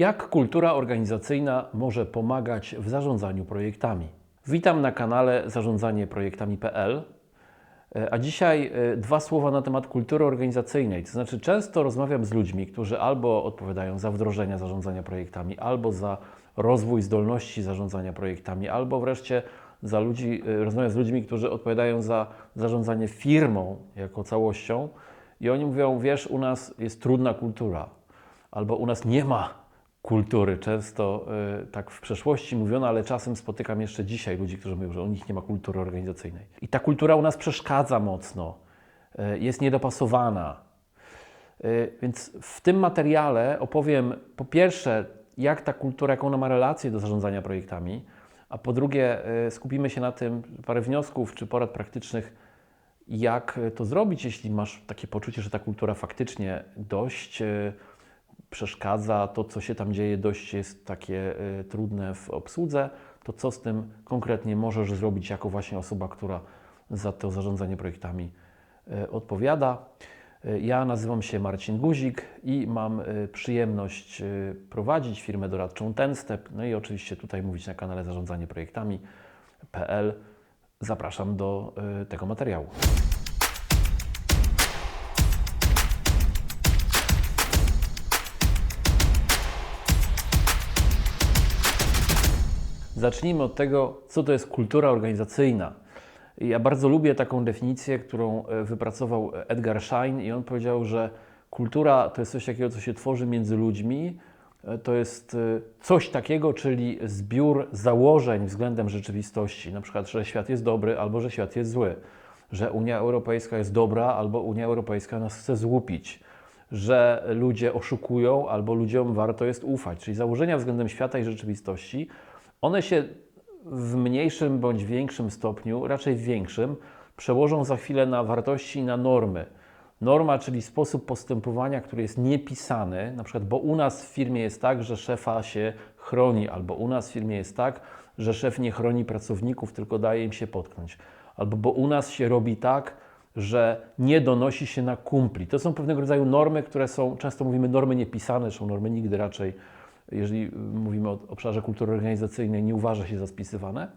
Jak kultura organizacyjna może pomagać w zarządzaniu projektami? Witam na kanale zarządzanie projektami.pl. E, A dzisiaj e, dwa słowa na temat kultury organizacyjnej. To znaczy, często rozmawiam z ludźmi, którzy albo odpowiadają za wdrożenia zarządzania projektami, albo za rozwój zdolności zarządzania projektami, albo wreszcie za ludzi, e, rozmawiam z ludźmi, którzy odpowiadają za zarządzanie firmą jako całością. I oni mówią: Wiesz, u nas jest trudna kultura, albo u nas nie ma kultury. Często y, tak w przeszłości mówiono, ale czasem spotykam jeszcze dzisiaj ludzi, którzy mówią, że u nich nie ma kultury organizacyjnej. I ta kultura u nas przeszkadza mocno, y, jest niedopasowana. Y, więc w tym materiale opowiem po pierwsze, jak ta kultura, jaką ona ma relację do zarządzania projektami, a po drugie skupimy się na tym, parę wniosków czy porad praktycznych, jak to zrobić, jeśli masz takie poczucie, że ta kultura faktycznie dość przeszkadza, to co się tam dzieje dość jest takie y, trudne w obsłudze, to co z tym konkretnie możesz zrobić jako właśnie osoba, która za to zarządzanie projektami y, odpowiada. Y, Ja nazywam się Marcin Guzik i mam przyjemność prowadzić firmę doradczą Ten Step, no i oczywiście tutaj mówić na kanale zarządzanie projektami.pl. Zapraszam do tego materiału. Zacznijmy od tego, co to jest kultura organizacyjna. Ja bardzo lubię taką definicję, którą e, wypracował Edgar Schein, i on powiedział, że kultura to jest coś takiego, co się tworzy między ludźmi. E, To jest e, coś takiego, czyli zbiór założeń względem rzeczywistości. Na przykład, że świat jest dobry albo że świat jest zły, że Unia Europejska jest dobra albo Unia Europejska nas chce złupić, że ludzie oszukują albo ludziom warto jest ufać. Czyli założenia względem świata i rzeczywistości, one się w mniejszym bądź większym stopniu, raczej w większym, przełożą za chwilę na wartości i na normy. Norma, czyli sposób postępowania, który jest niepisany, na przykład, bo u nas w firmie jest tak, że szefa się chroni, albo u nas w firmie jest tak, że szef nie chroni pracowników, tylko daje im się potknąć, albo bo u nas się robi tak, że nie donosi się na kumpli. To są pewnego rodzaju normy, które są, często mówimy normy niepisane, są normy nigdy raczej jeżeli mówimy o obszarze kultury organizacyjnej, nie uważa się za spisywane.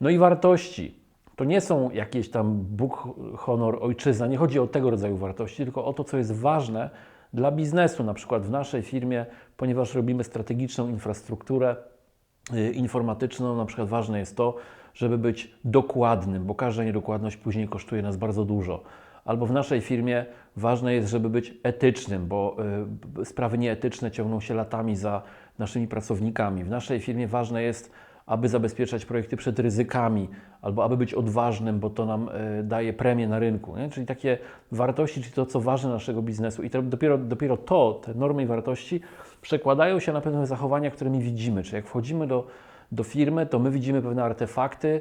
No i wartości. To nie są jakieś tam Bóg, honor, ojczyzna. Nie chodzi o tego rodzaju wartości, tylko o to, co jest ważne dla biznesu. Na przykład w naszej firmie, ponieważ robimy strategiczną infrastrukturę y, informatyczną, na przykład ważne jest to, żeby być dokładnym, bo każda niedokładność później kosztuje nas bardzo dużo. Albo w naszej firmie ważne jest, żeby być etycznym, bo y, sprawy nieetyczne ciągną się latami za naszymi pracownikami. W naszej firmie ważne jest, aby zabezpieczać projekty przed ryzykami, albo aby być odważnym, bo to nam y, daje premię na rynku. Nie? Czyli takie wartości, czyli to, co ważne naszego biznesu. I to dopiero, dopiero to, te normy i wartości przekładają się na pewne zachowania, które my widzimy. Czyli jak wchodzimy do, do firmy, to my widzimy pewne artefakty,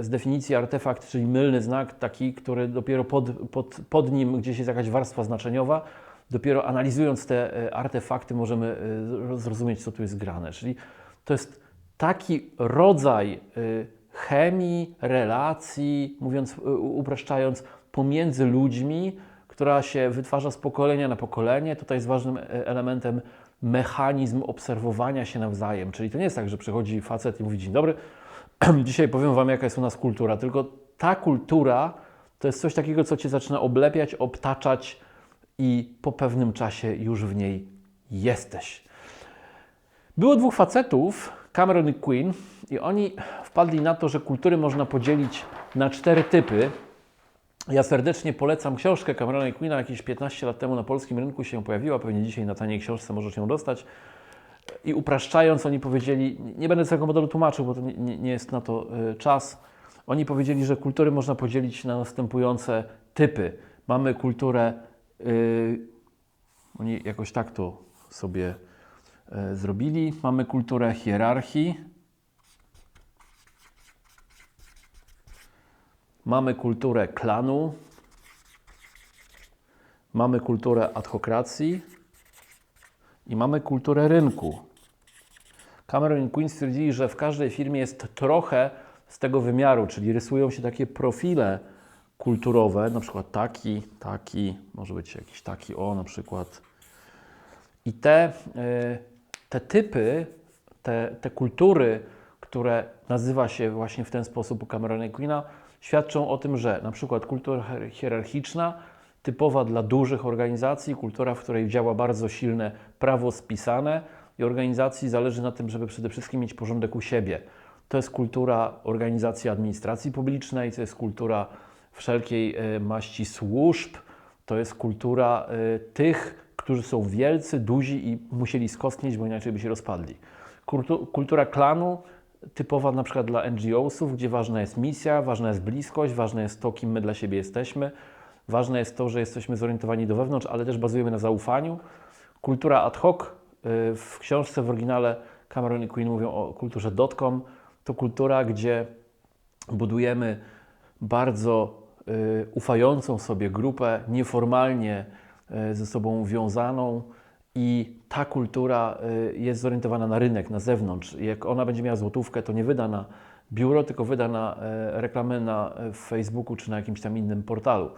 z definicji artefakt, czyli mylny znak, taki, który dopiero pod, pod, pod nim gdzieś jest jakaś warstwa znaczeniowa, dopiero analizując te e, artefakty możemy e, zrozumieć, co tu jest grane. Czyli to jest taki rodzaj e, chemii, relacji, mówiąc, upraszczając, pomiędzy ludźmi, która się wytwarza z pokolenia na pokolenie. Tutaj jest ważnym elementem mechanizm obserwowania się nawzajem. Czyli to nie jest tak, że przychodzi facet i mówi: Dzień dobry, dzisiaj powiem Wam, jaka jest u nas kultura. Tylko ta kultura to jest coś takiego, co Cię zaczyna oblepiać, obtaczać i po pewnym czasie już w niej jesteś. Było dwóch facetów, Cameron i Queen, i oni wpadli na to, że kultury można podzielić na cztery typy. Ja serdecznie polecam książkę Camerona i Queena, jakieś 15 lat temu na polskim rynku się pojawiła, pewnie dzisiaj na taniej książce możesz ją dostać. I upraszczając, oni powiedzieli, nie będę całego modelu tłumaczył, bo to nie, nie, jest na to y, czas. Oni powiedzieli, że kultury można podzielić na następujące typy. Mamy kulturę, y, oni jakoś tak to sobie y, zrobili. Mamy kulturę hierarchii. Mamy kulturę klanu. Mamy kulturę adhokracji i mamy kulturę rynku. Cameron i Queen stwierdzili, że w każdej firmie jest trochę z tego wymiaru, czyli rysują się takie profile kulturowe, na przykład taki, taki, może być jakiś taki, o na przykład. I te y, te typy, te, te kultury, które nazywa się właśnie w ten sposób u Camerona i Queena, świadczą o tym, że na przykład kultura hier- hierarchiczna, typowa dla dużych organizacji, kultura, w której działa bardzo silne prawo spisane i organizacji zależy na tym, żeby przede wszystkim mieć porządek u siebie. To jest kultura organizacji administracji publicznej, to jest kultura wszelkiej e, maści służb, to jest kultura e, tych, którzy są wielcy, duzi i musieli skostnieć, bo inaczej by się rozpadli. Kultu- Kultura klanu, typowa na przykład dla NGO-sów, gdzie ważna jest misja, ważna jest bliskość, ważne jest to, kim my dla siebie jesteśmy. Ważne jest to, że jesteśmy zorientowani do wewnątrz, ale też bazujemy na zaufaniu. Kultura ad hoc, y, w książce w oryginale Cameron i Queen mówią o kulturze dotcom. To kultura, gdzie budujemy bardzo y, ufającą sobie grupę, nieformalnie y, ze sobą wiązaną i ta kultura jest zorientowana na rynek, na zewnątrz. Jak ona będzie miała złotówkę, to nie wyda na biuro, tylko wyda na reklamę na Facebooku czy na jakimś tam innym portalu.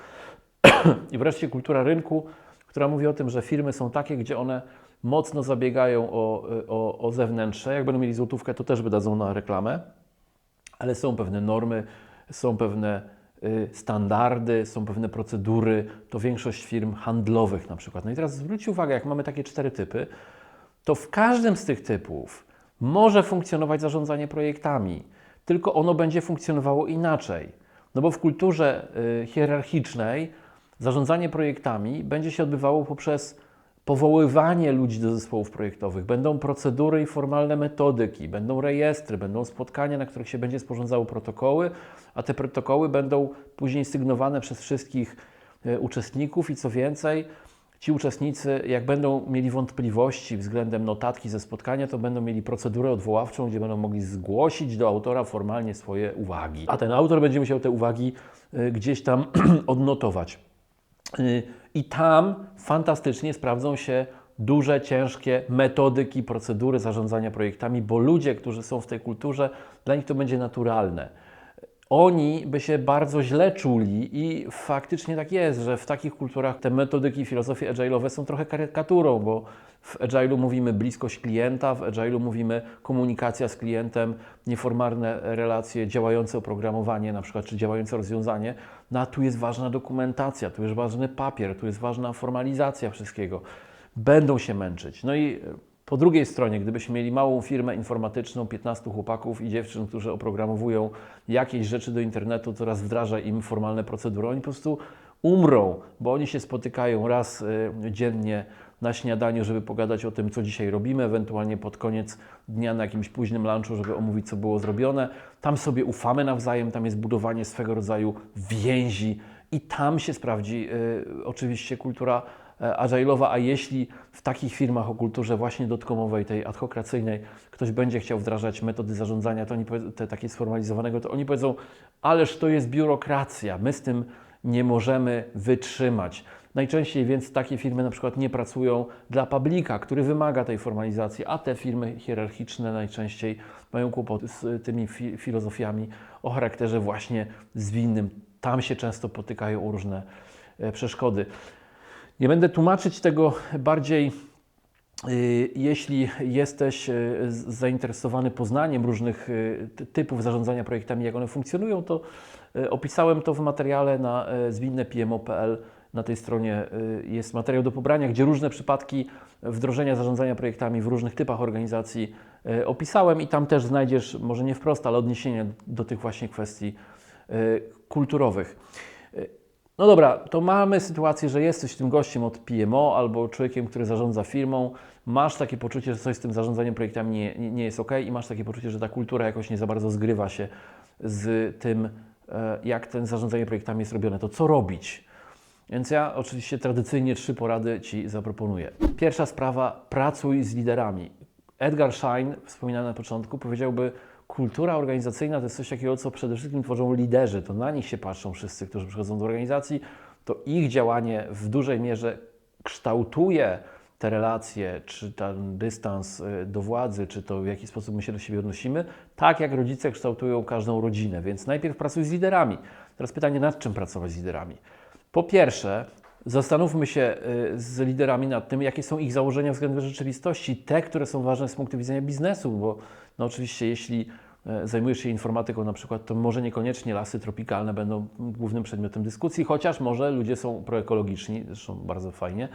I wreszcie kultura rynku, która mówi o tym, że firmy są takie, gdzie one mocno zabiegają o, o, o zewnętrzne. Jak będą mieli złotówkę, to też wydadzą na reklamę, ale są pewne normy, są pewne y, standardy, są pewne procedury. To większość firm handlowych na przykład. No i teraz zwróćcie uwagę, jak mamy takie cztery typy, to w każdym z tych typów może funkcjonować zarządzanie projektami, tylko ono będzie funkcjonowało inaczej. No bo w kulturze y, hierarchicznej zarządzanie projektami będzie się odbywało poprzez powoływanie ludzi do zespołów projektowych. Będą procedury i formalne metodyki, będą rejestry, będą spotkania, na których się będzie sporządzało protokoły, a te protokoły będą później sygnowane przez wszystkich y, uczestników i co więcej, ci uczestnicy, jak będą mieli wątpliwości względem notatki ze spotkania, to będą mieli procedurę odwoławczą, gdzie będą mogli zgłosić do autora formalnie swoje uwagi. A ten autor będzie musiał te uwagi y, gdzieś tam odnotować. Y, I tam fantastycznie sprawdzą się duże, ciężkie metodyki, procedury zarządzania projektami, bo ludzie, którzy są w tej kulturze, dla nich to będzie naturalne oni by się bardzo źle czuli i faktycznie tak jest, że w takich kulturach te metodyki filozofie agile'owe są trochę karykaturą, bo w agile'u mówimy bliskość klienta, w agile'u mówimy komunikacja z klientem, nieformalne relacje, działające oprogramowanie na przykład, czy działające rozwiązanie, no a tu jest ważna dokumentacja, tu jest ważny papier, tu jest ważna formalizacja wszystkiego. Będą się męczyć. No i po drugiej stronie, gdybyśmy mieli małą firmę informatyczną, 15 chłopaków i dziewczyn, którzy oprogramowują jakieś rzeczy do internetu, teraz wdraża im formalne procedury, oni po prostu umrą, bo oni się spotykają raz y, dziennie na śniadaniu, żeby pogadać o tym, co dzisiaj robimy, ewentualnie pod koniec dnia na jakimś późnym lunchu, żeby omówić, co było zrobione. Tam sobie ufamy nawzajem, tam jest budowanie swego rodzaju więzi i tam się sprawdzi y, oczywiście kultura agile'owa, a jeśli w takich firmach o kulturze właśnie dotkomowej, tej adhokracyjnej, ktoś będzie chciał wdrażać metody zarządzania, to oni te takie sformalizowanego, to oni powiedzą, ależ to jest biurokracja, my z tym nie możemy wytrzymać. Najczęściej więc takie firmy na przykład nie pracują dla publika, który wymaga tej formalizacji, a te firmy hierarchiczne najczęściej mają kłopoty z tymi fi filozofiami o charakterze właśnie zwinnym. Tam się często potykają różne e, przeszkody. Nie będę tłumaczyć tego bardziej, y, jeśli jesteś y, zainteresowany poznaniem różnych y, ty- typów zarządzania projektami, jak one funkcjonują, to opisałem to w materiale na zwinne.pmo.pl. Na tej stronie jest materiał do pobrania, gdzie różne przypadki wdrożenia zarządzania projektami w różnych typach organizacji opisałem i tam też znajdziesz, może nie wprost, ale odniesienia do tych właśnie kwestii kulturowych. No dobra, to mamy sytuację, że jesteś tym gościem od PMO albo człowiekiem, który zarządza firmą, masz takie poczucie, że coś z tym zarządzaniem projektami nie, nie, nie jest ok i masz takie poczucie, że ta kultura jakoś nie za bardzo zgrywa się z tym, e, jak ten zarządzanie projektami jest robione. To co robić? Więc ja oczywiście tradycyjnie trzy porady Ci zaproponuję. Pierwsza sprawa, pracuj z liderami. Edgar Schein, wspominany na początku, powiedziałby, kultura organizacyjna to jest coś takiego, co przede wszystkim tworzą liderzy. To na nich się patrzą wszyscy, którzy przychodzą do organizacji. To ich działanie w dużej mierze kształtuje te relacje, czy ten dystans y, do władzy, czy to w jaki sposób my się do siebie odnosimy, tak jak rodzice kształtują każdą rodzinę. Więc najpierw pracuj z liderami. Teraz pytanie, nad czym pracować z liderami? Po pierwsze, zastanówmy się y, z liderami nad tym, jakie są ich założenia względem rzeczywistości, te, które są ważne z punktu widzenia biznesu, bo no oczywiście jeśli zajmujesz się informatyką na przykład, to może niekoniecznie lasy tropikalne będą głównym przedmiotem dyskusji, chociaż może ludzie są proekologiczni, zresztą bardzo fajnie,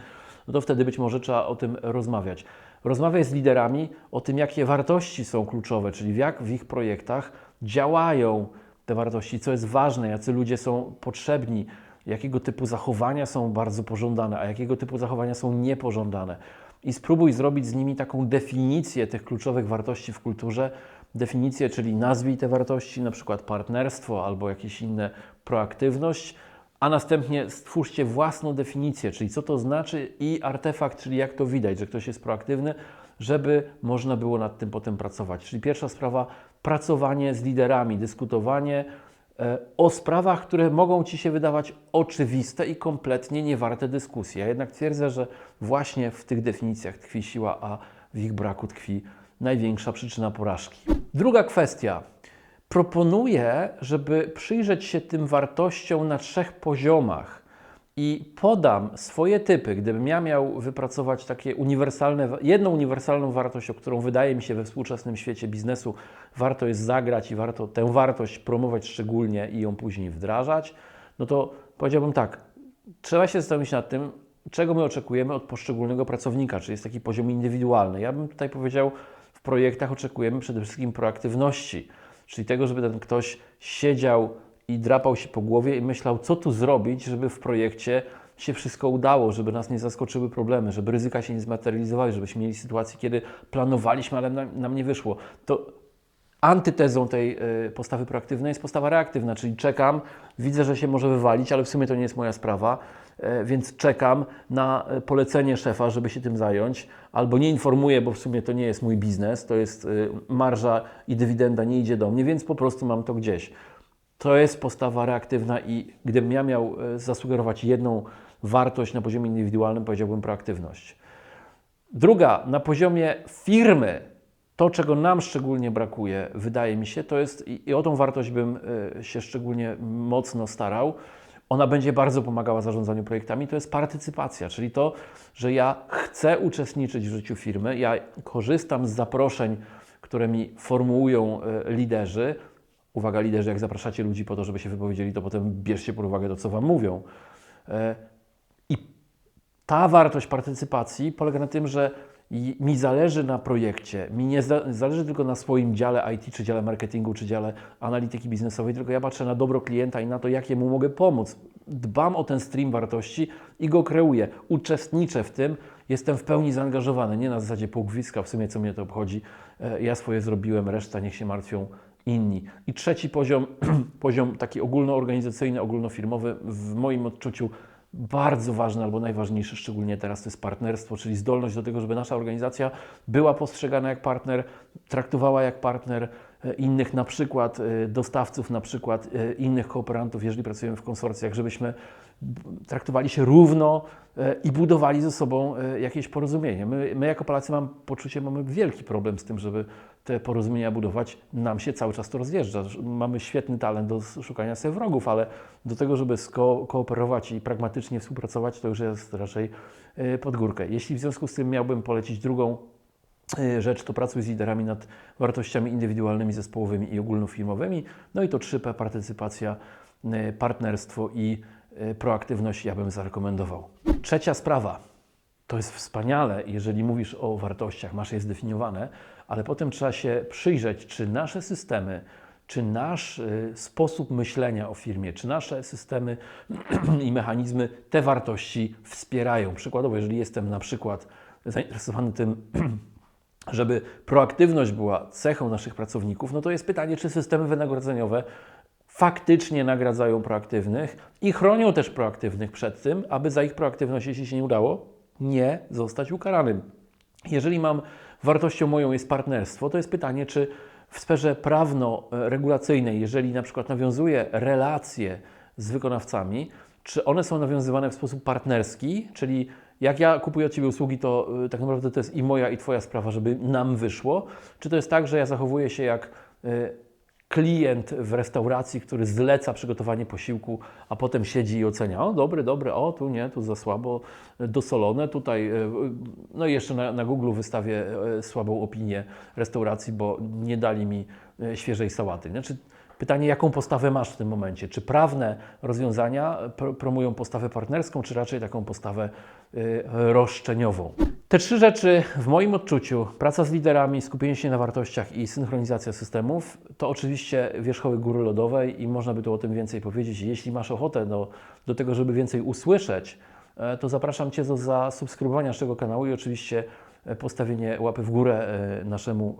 no to wtedy być może trzeba o tym rozmawiać. Rozmawiaj z liderami o tym, jakie wartości są kluczowe, czyli jak w ich projektach działają te wartości, co jest ważne, jacy ludzie są potrzebni, jakiego typu zachowania są bardzo pożądane, a jakiego typu zachowania są niepożądane. I spróbuj zrobić z nimi taką definicję tych kluczowych wartości w kulturze. Definicję, czyli nazwij te wartości, na przykład partnerstwo albo jakieś inne proaktywność, a następnie stwórzcie własną definicję, czyli co to znaczy i artefakt, czyli jak to widać, że ktoś jest proaktywny, żeby można było nad tym potem pracować. Czyli pierwsza sprawa, pracowanie z liderami, dyskutowanie e, o sprawach, które mogą Ci się wydawać oczywiste i kompletnie niewarte dyskusji. Ja jednak twierdzę, że właśnie w tych definicjach tkwi siła, a w ich braku tkwi największa przyczyna porażki. Druga kwestia. Proponuję, żeby przyjrzeć się tym wartościom na trzech poziomach i podam swoje typy, gdybym ja miał wypracować takie uniwersalne, jedną uniwersalną wartość, o którą wydaje mi się we współczesnym świecie biznesu warto jest zagrać i warto tę wartość promować szczególnie i ją później wdrażać, no to powiedziałbym tak, trzeba się zastanowić nad tym, czego my oczekujemy od poszczególnego pracownika, czy jest taki poziom indywidualny. Ja bym tutaj powiedział, projektach oczekujemy przede wszystkim proaktywności, czyli tego, żeby ten ktoś siedział i drapał się po głowie i myślał, co tu zrobić, żeby w projekcie się wszystko udało, żeby nas nie zaskoczyły problemy, żeby ryzyka się nie zmaterializowały, żebyśmy mieli sytuację, kiedy planowaliśmy, ale nam, nam nie wyszło. To antytezą tej y, postawy proaktywnej jest postawa reaktywna, czyli czekam, widzę, że się może wywalić, ale w sumie to nie jest moja sprawa, y, więc czekam na y, polecenie szefa, żeby się tym zająć, albo nie informuję, bo w sumie to nie jest mój biznes, to jest marża i dywidenda nie idzie do mnie, więc po prostu mam to gdzieś. To jest postawa reaktywna i gdybym ja miał zasugerować jedną wartość na poziomie indywidualnym, powiedziałbym proaktywność. Druga, na poziomie firmy, to, czego nam szczególnie brakuje, wydaje mi się, to jest, i o tą wartość bym y, się szczególnie mocno starał, ona będzie bardzo pomagała zarządzaniu projektami, to jest partycypacja, czyli to, że ja chcę uczestniczyć w życiu firmy, ja korzystam z zaproszeń, które mi formułują y, liderzy. Uwaga, liderzy, jak zapraszacie ludzi po to, żeby się wypowiedzieli, to potem bierzcie pod uwagę to, co Wam mówią. Y, I ta wartość partycypacji polega na tym, że mi zależy na projekcie, mi nie zależy tylko na swoim dziale IT, czy dziale marketingu, czy dziale analityki biznesowej, tylko ja patrzę na dobro klienta i na to, jak jemu mogę pomóc. Dbam o ten stream wartości i go kreuję. Uczestniczę w tym, jestem w pełni zaangażowany, nie na zasadzie półgwiska, w sumie co mnie to obchodzi, e, ja swoje zrobiłem, reszta niech się martwią inni. I trzeci poziom, poziom taki ogólnoorganizacyjny, ogólnofirmowy, w moim odczuciu bardzo ważne albo najważniejsze, szczególnie teraz, to jest partnerstwo, czyli zdolność do tego, żeby nasza organizacja była postrzegana jak partner, traktowała jak partner e, innych, na przykład e, dostawców, na przykład e, innych kooperantów, jeżeli pracujemy w konsorcjach, żebyśmy traktowali się równo i budowali ze sobą jakieś porozumienie. My, my jako Polacy mam poczucie, mamy wielki problem z tym, żeby te porozumienia budować. Nam się cały czas to rozjeżdża. Mamy świetny talent do szukania sobie wrogów, ale do tego, żeby sko kooperować i pragmatycznie współpracować, to już jest raczej pod górkę. Jeśli w związku z tym miałbym polecić drugą rzecz, to pracuj z liderami nad wartościami indywidualnymi, zespołowymi i ogólnofirmowymi. No i to 3P, partycypacja, partnerstwo i proaktywność ja bym zarekomendował. Trzecia sprawa. To jest wspaniale, jeżeli mówisz o wartościach, masz je zdefiniowane, ale potem trzeba się przyjrzeć, czy nasze systemy, czy nasz y, sposób myślenia o firmie, czy nasze systemy i mechanizmy te wartości wspierają. Przykładowo, jeżeli jestem na przykład zainteresowany tym, żeby proaktywność była cechą naszych pracowników, no to jest pytanie, czy systemy wynagrodzeniowe faktycznie nagradzają proaktywnych i chronią też proaktywnych przed tym, aby za ich proaktywność, jeśli się nie udało, nie zostać ukaranym. Jeżeli mam wartością moją jest partnerstwo, to jest pytanie, czy w sferze prawno-regulacyjnej, jeżeli na przykład nawiązuję relacje z wykonawcami, czy one są nawiązywane w sposób partnerski, czyli jak ja kupuję od Ciebie usługi, to y, tak naprawdę to jest i moja, i Twoja sprawa, żeby nam wyszło, czy to jest tak, że ja zachowuję się jak y, klient w restauracji, który zleca przygotowanie posiłku, a potem siedzi i ocenia, o dobry, dobry, o tu nie, tu za słabo e, dosolone, tutaj, e, no i jeszcze na, na Google wystawię e, słabą opinię restauracji, bo nie dali mi świeżej sałaty. Znaczy, pytanie, jaką postawę masz w tym momencie? Czy prawne rozwiązania pro- promują postawę partnerską, czy raczej taką postawę roszczeniową? Te trzy rzeczy w moim odczuciu, praca z liderami, skupienie się na wartościach i synchronizacja systemów, to oczywiście wierzchołek góry lodowej i można by tu o tym więcej powiedzieć. Jeśli masz ochotę do, do tego, żeby więcej usłyszeć, e, to zapraszam Cię do zasubskrybowania naszego kanału i oczywiście e, postawienie łapy w górę e, naszemu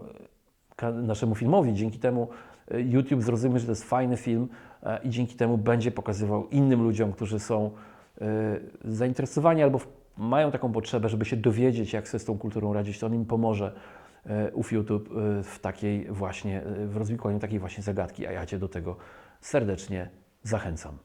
naszemu filmowi. Dzięki temu YouTube zrozumie, że to jest fajny film i dzięki temu będzie pokazywał innym ludziom, którzy są zainteresowani albo w- mają taką potrzebę, żeby się dowiedzieć, jak sobie z tą kulturą radzić, to on im pomoże e, ów YouTube e, w takiej właśnie, e, w rozwikłaniu takiej właśnie zagadki, a ja Cię do tego serdecznie zachęcam.